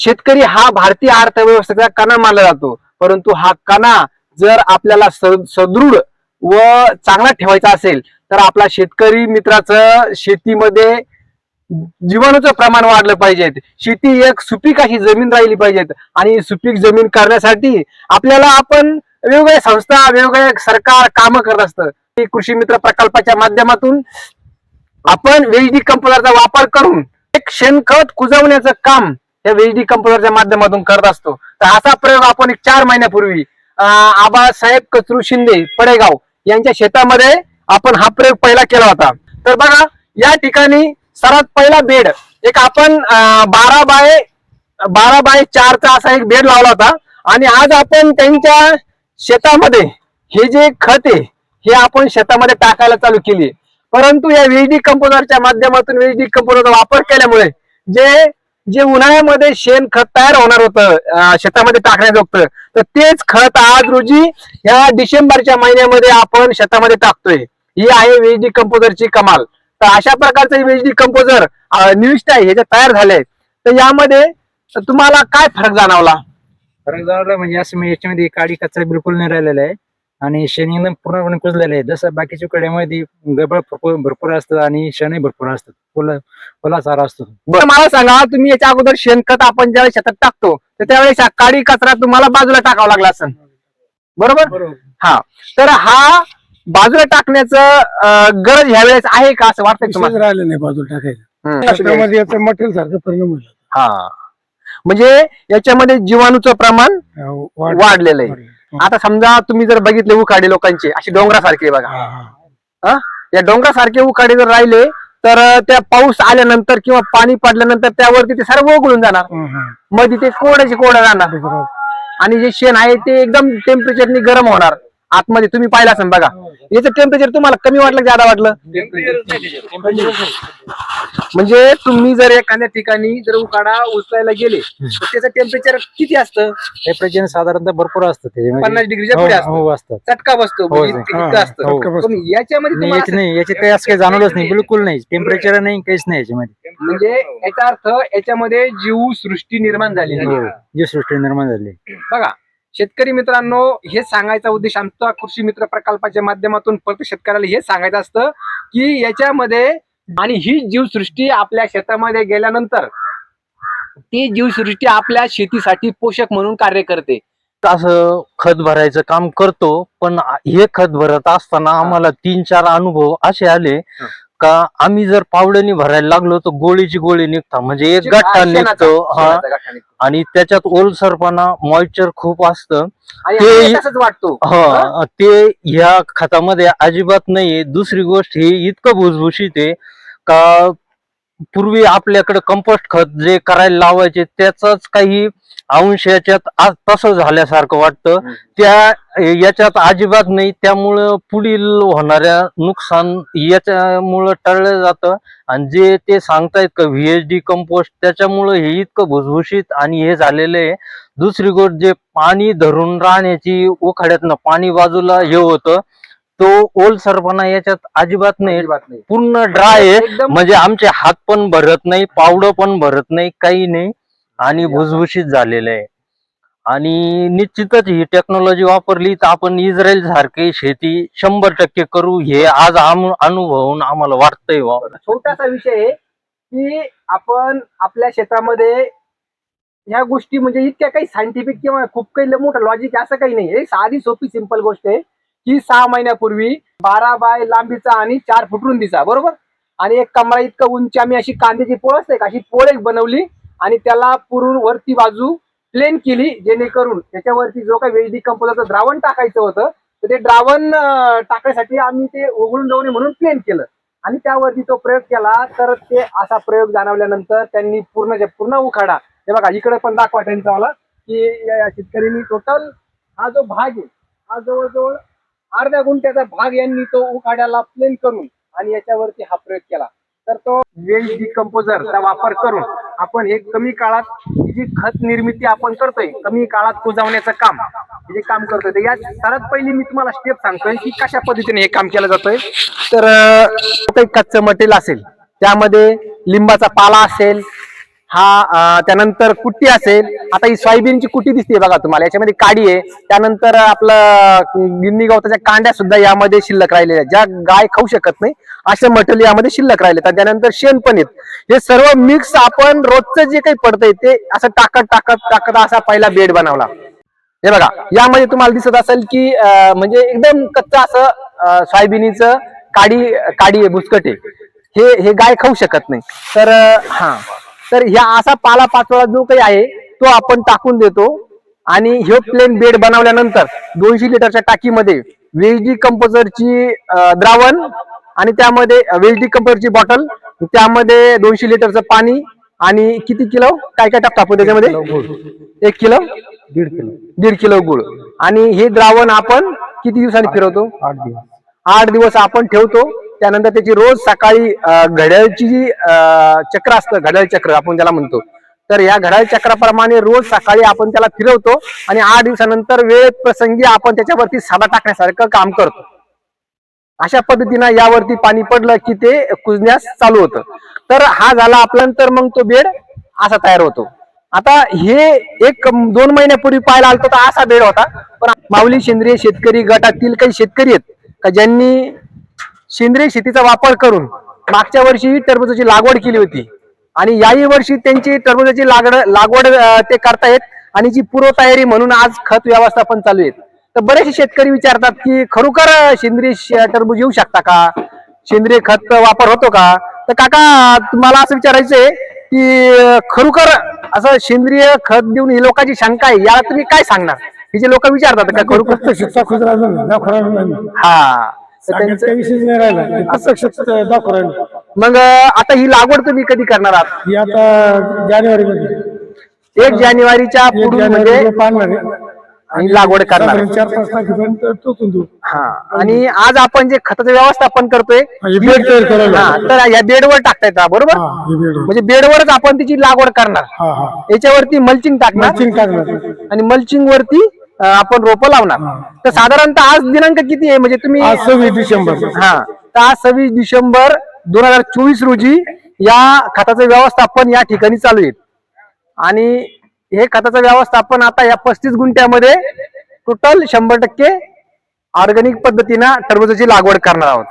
शेतकरी हा भारतीय अर्थव्यवस्थेचा कणा मानला जातो. परंतु हा कणा जर आपल्याला सदृढ व चांगला ठेवायचा असेल तर आपला शेतकरी मित्राचं शेतीमध्ये जीवाणूचं प्रमाण वाढलं पाहिजेत शेती एक सुपीक अशी जमीन राहिली पाहिजेत आणि सुपीक जमीन करण्यासाठी आपल्याला आपण वेगवेगळ्या संस्था वेगवेगळ्या सरकार कामं करत असतं. ते कृषी मित्र प्रकल्पाच्या माध्यमातून आपण वेजडी कंपनीचा वापर करून एक शेणखत कुजवण्याचं काम या वेजडी कंप्युटरच्या माध्यमातून करत असतो. तर असा प्रयोग आपण एक चार महिन्यापूर्वी आबासाहेब कचरू शिंदे पडेगाव यांच्या शेतामध्ये आपण हा प्रयोग पहिला केला होता. तर बघा या ठिकाणी सर्वात पहिला बेड एक आपण बारा बाय बारा बाय चारचा असा एक बेड लावला होता. आणि आज आपण त्यांच्या शेतामध्ये हे जे खत आहे हे आपण शेतामध्ये टाकायला चालू केली परंतु या वेजडी कंपोजरच्या माध्यमातून वेजडी कंपोजरचा वापर केल्यामुळे जे जे उन्हाळ्यामध्ये शेण खत तयार होणार होतं शेतामध्ये टाकण्याजोगतं तर तेच खत आज रोजी या डिसेंबरच्या महिन्यामध्ये आपण शेतामध्ये टाकतोय. ही आहे वेजडी कंपोजरची कमाल. तर अशा प्रकारचं हे वेजडी कंपोजर निविष्ट आहे ह्याच्या तयार झाले आहेत तर यामध्ये तुम्हाला काय फरक जाणवला? फरक जाणवला म्हणजे असं मी याच्यामध्ये काडी कचरा बिलकुल नाही राहिलेला आहे. आणि शेण एकदम पूर्णपणे कुजलेलं आहे जसं बाकीच्या कड्यामध्ये गबळ भरपूर भरपूर असतं आणि शेणही भरपूर असतात. फुलं फुला चारा असतो. बरं मला सांगा तुम्ही याच्या अगोदर शेणखत आपण ज्यावेळेस शेतात टाकतो तर त्यावेळेस हा काडी कचरा तुम्हाला बाजूला टाकावा लागला असेल. बरोबर? हा. तर हा बाजूला टाकण्याचं गरज ह्या वेळेस आहे का असं विषयच राहिलं नाही बाजूला टाकायचं. हम्म. त्यामध्ये याचं मटेरियल सारखं परिणाम होईल. हा. म्हणजे याच्यामध्ये जीवाणूचं प्रमाण वाढ- वाढलेलं आहे. आता समजा तुम्ही जर बघितले उखाडे लोकांचे अशी डोंगरासारखे बघा हा. या डोंगरासारखे उखाडे जर राहिले तर त्या पाऊस आल्यानंतर किंवा पाणी पडल्यानंतर त्यावरती ते सर्व उघडून जाणार हं, हं. मध्ये ते कोडाचे कोडा बरोबर. आणि जे शेण आहे ते एकदम टेम्परेचरनी गरम होणार आतमध्ये तुम्ही पाहिलं असेल बघा. याचं टेम्परेचर तुम्हाला कमी वाटलं जादा वाटलं? म्हणजे तुम्ही जर एखाद्या ठिकाणी जर उकाडा उचलायला गेले तर त्याचं टेम्परेचर किती असतं? टेम्परेचर साधारणतः भरपूर असतं त्याच्यामध्ये. पन्नास डिग्रीच्या हो, पुढे असतं. हो असतात चटका बसतो हो, म्हणजे हो. इतकं- हा, असतं हो. पण याच्यामध्ये नाही तुम्हाला याची नाही याची काही असं काही जाणवलंच नाही बिलकुल नाही. टेम्परेचर नाही काहीच नाही याच्यामध्ये. म्हणजे याचा अर्थ याच्यामध्ये जीव सृष्टी निर्माण झाली. हो जी सृष्टी निर्माण झाली. बघा शेतकरी मित्रांनो हे सांगायचा उद्देश आमचा कृषी मित्र प्रकल्पाच्या माध्यमातून फक्त शेतकऱ्याला हे सांगायचं असतं की याच्यामध्ये आणि ही जीवसृष्टी आपल्या शेतामध्ये गेल्यानंतर ती जीवसृष्टी आपल्या शेतीसाठी पोषक म्हणून कार्य करते. असं खत भरायचं काम करतो पण हे खत भरत असताना आम्हाला तीन चार अनुभव असे आले. का आम्ही जर पावड्यानी भरायला लागलो तर गोळीची गोळी निघता. म्हणजे एक शेणाचा- निघतो हा. आणि त्याच्यात ओलसरपणा मॉइश्चर खूप असतं. ते- वाटतो. हा? ते ह्या खतामध्ये अजिबात नाहीये. दुसरी गोष्ट ही इतकं भुसभुशीत आहे का पूर्वी आपल्याकडे कंपोस्ट खत जे करायला लावायचे त्याचाच काही अंश याच्यात आज तसं झाल्यासारखं वाटतं. त्या याच्यात अजिबात नाही. त्यामुळं पुढील होणाऱ्या नुकसान याच्यामुळं टळलं जातं. आणि जे ते सांगतायत का व्हीएचडी कंपोस्ट त्याच्यामुळं हे इतकं भुसभुशीत आणि हे झालेलं आहे. दुसरी गोष्ट जे पाणी धरून राहण्याची उखाड्यातनं पाणी बाजूला हे होतं तो ओलसरपणा याच्यात अजिबात नाही. अजिबात नाही. पूर्ण ड्राय आहे. एकदम म्हणजे आमचे हात पण भरत नाही पावडं पण भरत नाही काही नाही. आणि भुसभुशीत झालेलं आहे. आणि निश्चितच ही टेक्नॉलॉजी वापरली तर आपण इस्रायल सारखी शेती शंभर टक्के करू. हे आज आम अनुभवून आम्हाला वाटतंय छोटासा विषय आहे की आपण आपल्या क्षेत्रामध्ये ह्या गोष्टी म्हणजे इतक्या काही सायंटिफिक किंवा खूप काही मोठं लॉजिक असं काही नाही. साधी सोपी सिंपल गोष्ट आहे. की सहा महिन्यापूर्वी बारा बाय लांबीचा आणि चार फूट रुंदीचा बरोबर? आणि एक कमरा इतकं उंची आम्ही अशी कांद्याची पोळ असते का अशी पोळ एक बनवली आणि त्याला पुरून वरती बाजू प्लेन केली जेणेकरून त्याच्यावरती जो काही वेजडी कंपोजरचं द्रावण टाकायचं होतं तर ते द्रावण टाकण्यासाठी टाकायसाठी आम्ही ते उघडून जाऊ नये म्हणून प्लेन केलं. आणि त्यावरती तो प्रयोग केला तर ते असा प्रयोग जाणवल्यानंतर त्यांनी पूर्ण पूर्ण उखाडा हे बघा इकडे पण दाखवा त्यांचा मला की या या शेतकऱ्यांनी टोटल हा जो भाग आहे हा जवळजवळ अर्ध्या गुंठ्याचा भाग यांनी तो उखाड्याला प्लेन करून आणि याच्यावरती हा प्रयोग केला. तर तो वेस्ट डिकम्पोजरचा वापर करून आपण हे कमी काळात जी खत निर्मिती आपण करतोय कमी काळात कुजवण्याचं काम हे जे काम करतोय तर या सर्वात पहिली मी तुम्हाला स्टेप सांगतोय की कशा पद्धतीने हे काम केलं जातोय. तर काही कच्चं मटेरियल असेल त्यामध्ये लिंबाचा पाला असेल हा त्यानंतर कुट्टी असेल. आता ही सोयाबीनची कुट्टी दिसते बघा तुम्हाला. याच्यामध्ये काडी आहे. त्यानंतर आपलं गिन्नी गवताच्या कांड्या सुद्धा यामध्ये शिल्लक राहिलेल्या ज्या गाय खाऊ शकत नाही असे मटेरियल यामध्ये शिल्लक राहिले आणि त्यानंतर शेण पण आहेत. हे सर्व मिक्स आपण रोजचं जे काही पडतंय ते असं टाकत टाकत टाकत असा पहिला बेड बनवला. हे बघा यामध्ये तुम्हाला दिसत असेल की म्हणजे एकदम कच्चं असं अं, सोयाबीनीचं काडी काडी आहे हे हे गाय खाऊ शकत नाही. तर हा. तर ह्या असा पाला पाचोळा जो काही आहे तो आपण टाकून देतो. आणि हे प्लेन बेड बनवल्यानंतर दोनशे लिटरच्या टाकीमध्ये व्हीडी कंपोजरची द्रावण आणि त्यामध्ये व्हीडी कंपोजरची बॉटल त्यामध्ये दोनशे लिटरचं पाणी आणि किती किलो? काय काय टाकतो आपण त्याच्यामध्ये? एक किलो? दीड किलो. दीड किलो गुळ. आणि हे द्रावण आपण किती दिवसांनी फिरवतो? आठ दिवस. आठ दिवस आपण ठेवतो. त्यानंतर त्याची रोज सकाळी घड्याळची जी अं, चक्र असतं घड्याळ चक्र आपण ज्याला म्हणतो तर या घड्याळ चक्राप्रमाणे रोज सकाळी आपण त्याला फिरवतो आणि आठ दिवसानंतर वेळ प्रसंगी आपण त्याच्यावरती साधा टाकण्यासारखं काम करतो. अशा पद्धतीनं यावरती पाणी पडलं की ते कुजण्यास चालू होतं. तर हा झाला आपल्यानंतर मग तो बेड असा तयार होतो. आता हे एक दोन महिन्यापूर्वी पाहायला आलतो तर असा बेड होता. पण माऊली सेंद्रिय शेतकरी गटातील काही शेतकरी आहेत का ज्यांनी सेंद्रिय शेतीचा वापर करून मागच्या वर्षी टरबूजाची लागवड केली होती. आणि याही वर्षी त्यांची टरबूजाची लागड लागवड ते करतायत आणि जी पूर्वतयारी म्हणून आज खत व्यवस्थापन चालू आहे तर बरेचसे शेतकरी विचारतात की खरोखर सेंद्रिय टरबूज येऊ शकता का? सेंद्रिय खत वापर होतो का? तर काका तुम्हाला असं विचारायचंय की खरोखर असं सेंद्रिय खत देऊन ही लोकांची शंका आहे याला तुम्ही काय सांगणार? हे जे लोक विचारतात का खरोखर? हा. तर त्यांचं सांगायचा विषयच नाही राहिला. प्रत्यक्ष दाखवून राहिलं. मग आता ही लागवड तुम्ही कधी करणार आहात? ही आता जानेवारी मध्ये एक जानेवारीच्या जानेवारी म्हणजे पाहणार आहे. आणि लागवड करणार साधारण चार पाच तारखेपर्यंत टोचून देऊ. हा आणि आज आपण जे खताचं व्यवस्थापन करतोय हे बेड तयार करायला हा तर या बेडवर टाकतायत हा, बरोबर? हा हे बेड म्हणजे बेडवरच आपण तिची लागवड करणार. हा हा. याच्यावरती मल्चिंग टाकणार. मल्चिंग टाकणार. आणि मल्चिंग वरती आपण रोपं लावणार. तर साधारणतः आज दिनांक किती आहे? म्हणजे तुम्ही आज सव्वीस डिसेंबर. हा. तर आज सव्वीस डिसेंबर दोन हजार चोवीस रोजी या खताचं व्यवस्थापन या ठिकाणी चालू आहे. आणि हे खताचं व्यवस्थापन आता या पस्तीस गुंठ्यामध्ये टोटल शंभर टक्के ऑर्गॅनिक पद्धतीनं टरबूजाची लागवड करणार आहोत.